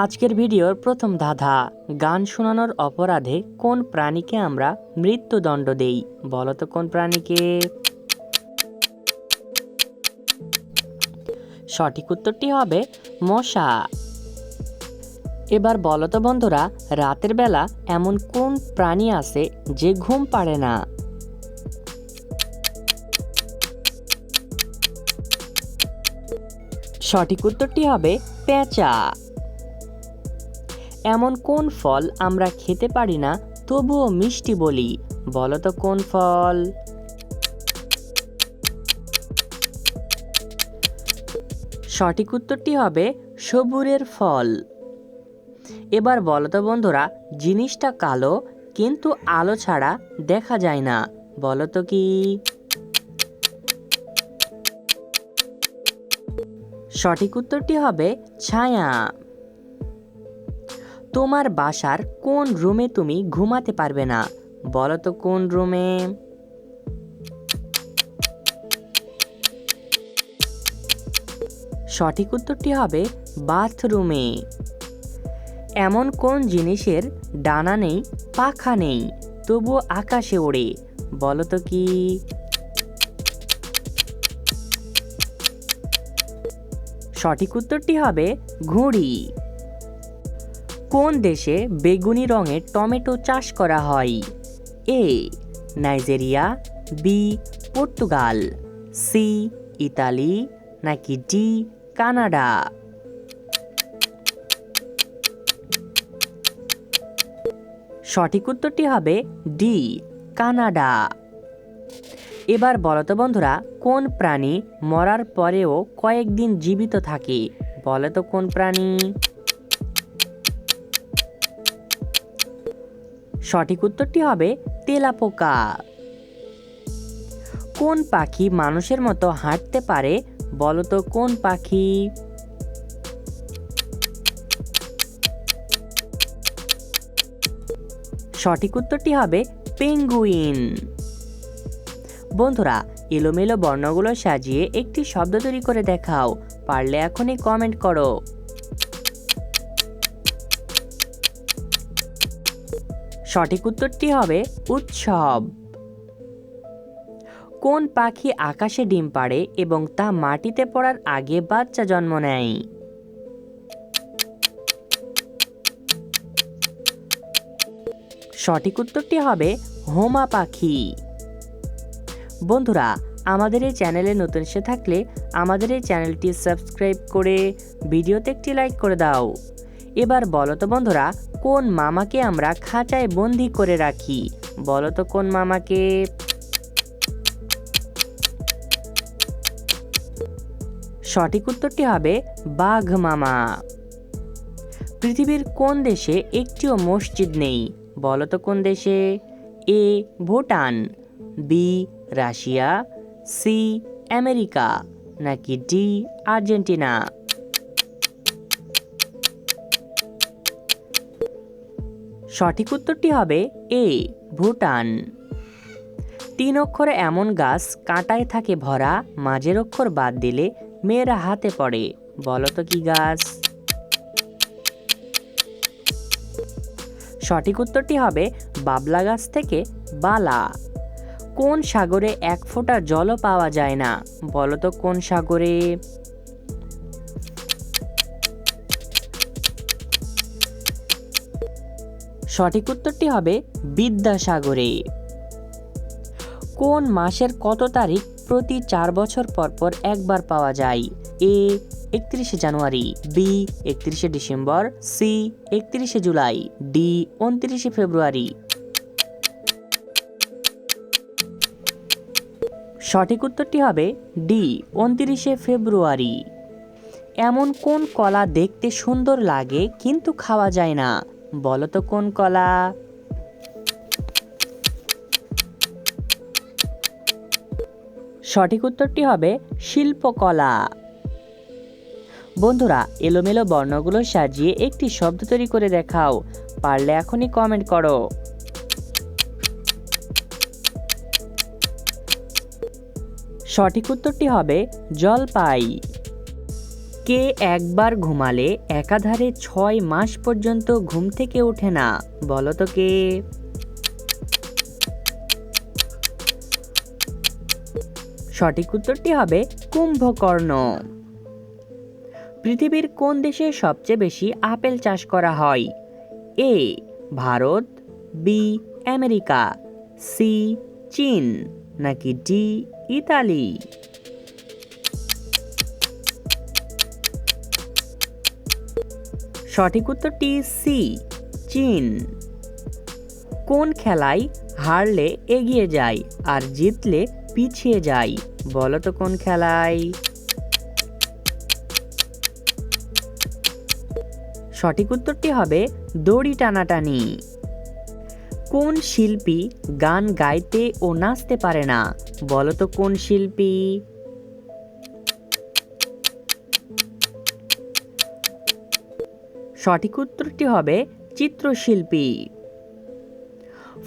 আজকের ভিডিওর প্রথম ধাঁধা, গান শোনানোর অপরাধে কোন প্রাণীকে আমরা মৃত্যুদণ্ড দেই? বলো তো কোন প্রাণীকে? সঠিক উত্তরটি হবে মশা। এবার বলো তো বন্ধুরা, রাতের বেলা এমন কোন প্রাণী আছে যে ঘুম পাড়ে না? সঠিক উত্তরটি হবে পেঁচা। এমন কোন ফল আমরা খেতে পারি না, তবুও মিষ্টি বলি। বলো তো কোন ফল? সঠিক উত্তরটি হবে সবুরের ফল। এবার বলো তো বন্ধুরা, জিনিসটা কালো, কিন্তু আলো ছাড়া দেখা যায় না। বলতো কি? সঠিক উত্তরটি হবে ছায়া। তোমার বাসার কোন রুমে তুমি ঘুমাতে পারবে না? বলো তো কোন রুমে? সঠিক উত্তরটি হবে বাথরুমে। এমন কোন জিনিসের ডানা নেই, পাখা নেই, তবুও আকাশে ওড়ে বলো তো কি? সঠিক উত্তরটি হবে ঘুড়ি। কোন দেশে বেগুনি রঙের টমেটো চাষ করা হয়? A, Nigeria, B, Portugal, C, Italy, নাকি ডি, কানাডা? সঠিক উত্তরটি হবে ডি, কানাডা। এবার বলতো বন্ধুরা, কোন প্রাণী মরার পরেও কয়েকদিন জীবিত থাকে? বলতো কোন প্রাণী? সঠিক উত্তরটি হবে তেলাপোকা। কোন পাখি মানুষের মতো হাঁটতে পারে বলো তো কোন পাখি? সঠিক উত্তরটি হবে পেঙ্গুইন। বন্ধুরা, এলোমেলো বর্ণগুলো সাজিয়ে একটি শব্দ তৈরি করে দেখাও, পারলে এখনই কমেন্ট করো। সঠিক উত্তরটি হবে উৎসব। কোন পাখি আকাশে ডিম পাড়ে এবং তা মাটিতে পড়ার আগে বাচ্চা জন্ম নেয়? সঠিক উত্তরটি হবে হোমা পাখি। বন্ধুরা, আমাদের এই চ্যানেলে নতুন এসে থাকলে আমাদের এই চ্যানেলটি সাবস্ক্রাইব করে ভিডিওতে একটি লাইক করে দাও। এবার বলো তো বন্ধুরা কোন মামাকে আমরা খাঁচায় বন্দি করে রাখি? বলো তো কোন মামাকে? সঠিক উত্তরটি হবে বাঘ মামা। পৃথিবীর কোন দেশে একটিও মসজিদ নেই? বলো তো কোন দেশে? A, Bhutan, B, Russia, C, America, নাকি ডি, আর্জেন্টিনা? সঠিক উত্তরটি হবে এ, ভুটান। তিন অক্ষরে এমন গাছ কাঁটায় থাকে ভরা, মাঝের অক্ষর বাদ দিলে মেয়েরা হাতে পড়ে। বলতো কি গাছ? সঠিক উত্তরটি হবে বাবলা গাছ থেকে বালা। কোন সাগরে এক ফোঁটা জলও পাওয়া যায় না? বলতো কোন সাগরে? সঠিক উত্তরটি হবে বিদ্যাসাগরে। কোন মাসের কত তারিখ প্রতি চার বছর পর পর একবার পাওয়া যায়? এ, একত্রিশে জানুয়ারি, বি, একত্রিশে ডিসেম্বর, সি, একত্রিশে জুলাই, ডি, উনত্রিশে ফেব্রুয়ারি। সঠিক উত্তরটি হবে ডি, উনত্রিশে ফেব্রুয়ারি। এমন কোন কলা দেখতে সুন্দর লাগে কিন্তু খাওয়া যায় না? বলো তো কোন কলা? সঠিক উত্তরটি হবে শিল্পকলা। বন্ধুরা, এলোমেলো বর্ণগুলো সাজিয়ে একটি শব্দ তৈরি করে দেখাও। পারলে এখনই কমেন্ট করো। সঠিক উত্তরটি হবে জলপাই। কে একবার ঘুমালে একাধারে ছয় মাস পর্যন্ত ঘুম থেকে ওঠে না? বলো তো কে? সঠিক উত্তরটি হবে কুম্ভকর্ণ। পৃথিবীর কোন দেশে সবচেয়ে বেশি আপেল চাষ করা হয়? A, Bharat, B, America, C, চীন, নাকি ডি, ইতালি? সঠিক উত্তরটি সি, চীন। কোন খেলায় হারলে এগিয়ে যায় আর জিতলে পিছিয়ে যায়? বলো তো কোন খেলায় সঠিক উত্তরটি হবে দড়ি টানাটানি। কোন শিল্পী গান গাইতে ও নাচতে পারে না? বলো তো কোন শিল্পী? সঠিক উত্তরটি হবে চিত্রশিল্পী।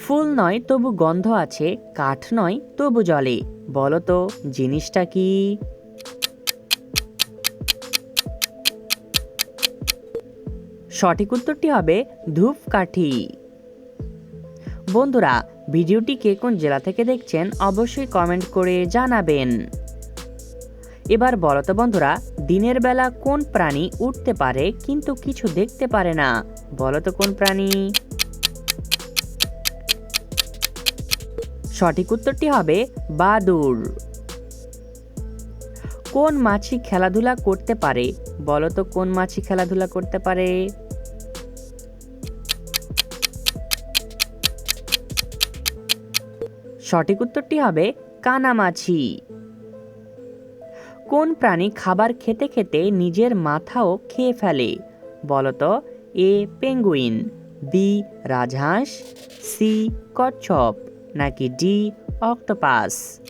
ফুল নয় তবু গন্ধ আছে, কাঠ নয় তবু জলে। বলো তো, জিনিসটা কি? সঠিক উত্তরটি হবে ধূপকাঠি। বন্ধুরা, ভিডিওটি কে কোন জেলা থেকে দেখছেন অবশ্যই কমেন্ট করে জানাবেন। এবার বলো তো বন্ধুরা, দিনের বেলা কোন প্রাণী উঠতে পারে কিন্তু কিছু দেখতে পারে না? বলো তো কোন প্রাণী? সঠিক উত্তরটি হবে বাদুর কোন মাছি খেলাধুলা করতে পারে? বলো তো কোন মাছি খেলাধুলা করতে পারে? সঠিক উত্তরটি হবে কানামাছি কোন প্রাণী খাবার খেতে খেতে নিজের মাথাও খেয়ে ফেলে? বলতো এ পেঙ্গুইন, বি রাজহাঁস, সি কচ্ছপ, নাকি ডি অক্টোপাস?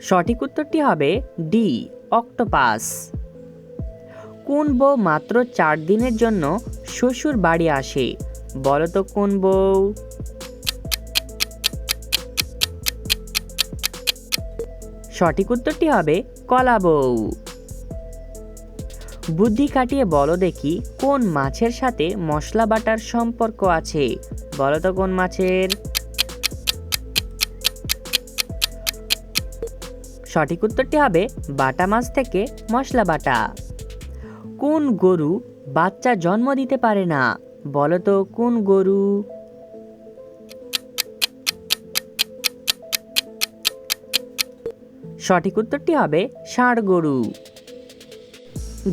সঠিক উত্তরটি হবে ডি, অক্টোপাস। কোন বউ মাত্র চার দিনের জন্য শ্বশুর বাড়ি আসে? বলো তো কোন বউ? সঠিক উত্তরটি হবে কলা বউ। বুদ্ধি কাটিয়ে বলো দেখি, কোন মাছের সাথে মশলা বাটার সম্পর্ক আছে? বলো তো কোন মাছের? সঠিক উত্তরটি হবে বাটা মাছ থেকে মশলা বাটা। কোন গরু বাচ্চা জন্ম দিতে পারে না? বলো তো কোন গরু? সঠিক উত্তরটি হবে ষাঁড় গরু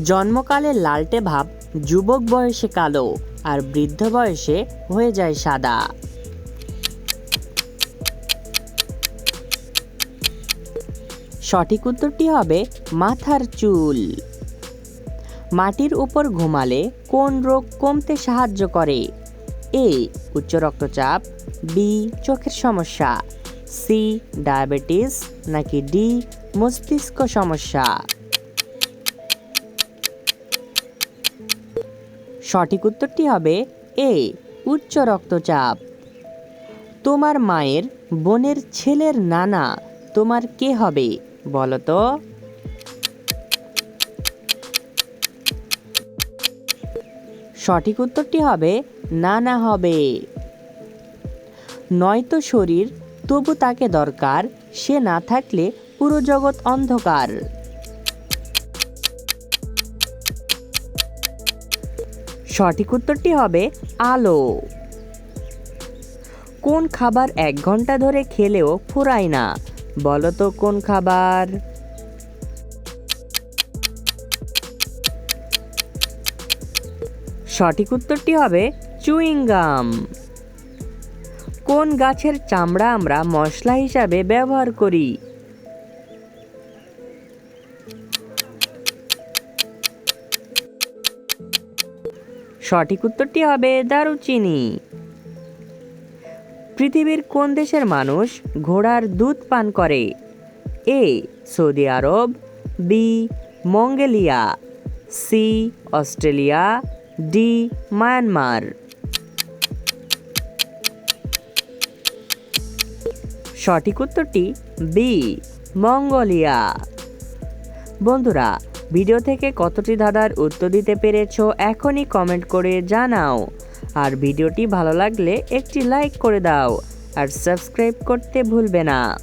জন্মকালে লালটে ভাব যুবক বয়সে কালো আর বৃদ্ধ বয়সে হয়ে যায় সাদা। সঠিক উত্তরটি হবে মাথার চুল। মাটির উপর ঘুমালে কোন রোগ কমতে সাহায্য করে? এ, উচ্চ রক্তচাপ, বি, চোখের সমস্যা। সি, ডায়াবেটিস নাকি ডি, মস্তিষ্ক সমস্যা? সঠিক উত্তরটি হবে এ, উচ্চ রক্তচাপ। তোমার মায়ের বোনের ছেলের নানা, তোমার কে হবে বলো তো সঠিক উত্তরটি হবে নানা হবে। নয়তো শরীর তবু তাকে দরকার, সে না থাকলে পুরো জগৎ অন্ধকার। সঠিক উত্তরটি হবে আলো। কোন খাবার এক ঘণ্টা ধরে খেলেও ফুরায় না? বলো তো কোন খাবার? সঠিক উত্তরটি হবে চুইংগাম। কোন গাছের চামড়া আমরা মশলা হিসাবে ব্যবহার করি? সঠিক উত্তরটি হবে দারুচিনি। পৃথিবীর কোন দেশের মানুষ ঘোড়ার দুধ পান করে? A, Saudi Arab, B, Mongolia, C, Australia, D, Myanmar. সঠিক উত্তরটি বি, মঙ্গোলিয়া। বন্ধুরা, ভিডিও থেকে কতটি ধাঁধার উত্তর দিতে পেরেছ এখনই কমেন্ট করে জানাও। আর ভিডিওটি ভালো লাগলে একটি লাইক করে দাও। আর সাবস্ক্রাইব করতে ভুলবে না।